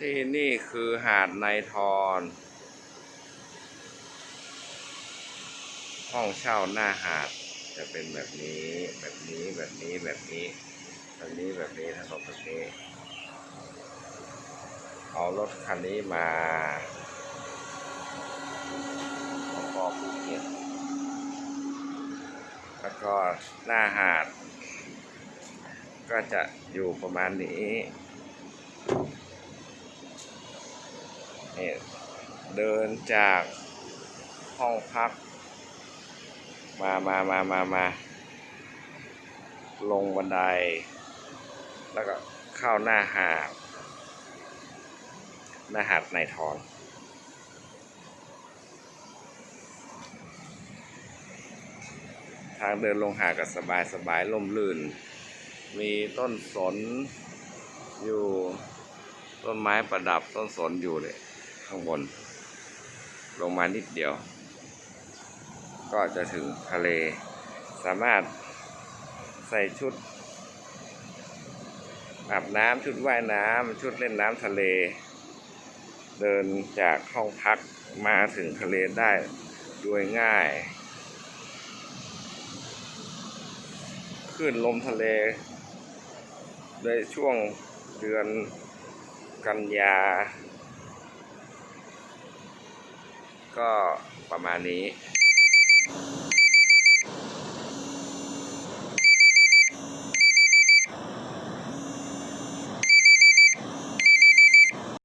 ที่นี่คือหาดในทอน ห้องเช่าหน้าหาดจะเป็นแบบนี้ แบบนี้ แบบนี้ แบบนี้ แบบนี้ แบบนี้ทั้งหมดแบบนี้ เอารถคันนี้มาแล้วก็ภูเก็ตแล้วก็หน้าหาด ก็จะอยู่ประมาณนี้ นี่เดินจากห้องพัก มามามามามา ลงบันได แล้วก็เข้าหน้าหาด หน้าหาดในทอนทางเดินลงหาดก็สบายสบายล่มลื่น มีต้นสนอยู่ ต้นไม้ประดับต้นสนอยู่เลย ข้างบน ลงมานิดเดียว ก็จะถึงทะเล สามารถใส่ชุดอาบน้ำชุดว่ายน้ำชุดเล่นน้ำทะเล เดินจากห้องพักมาถึงทะเลได้ด้วยง่ายขึ้นลมทะเล ในช่วงเดือนกันยา ก็ประมาณนี้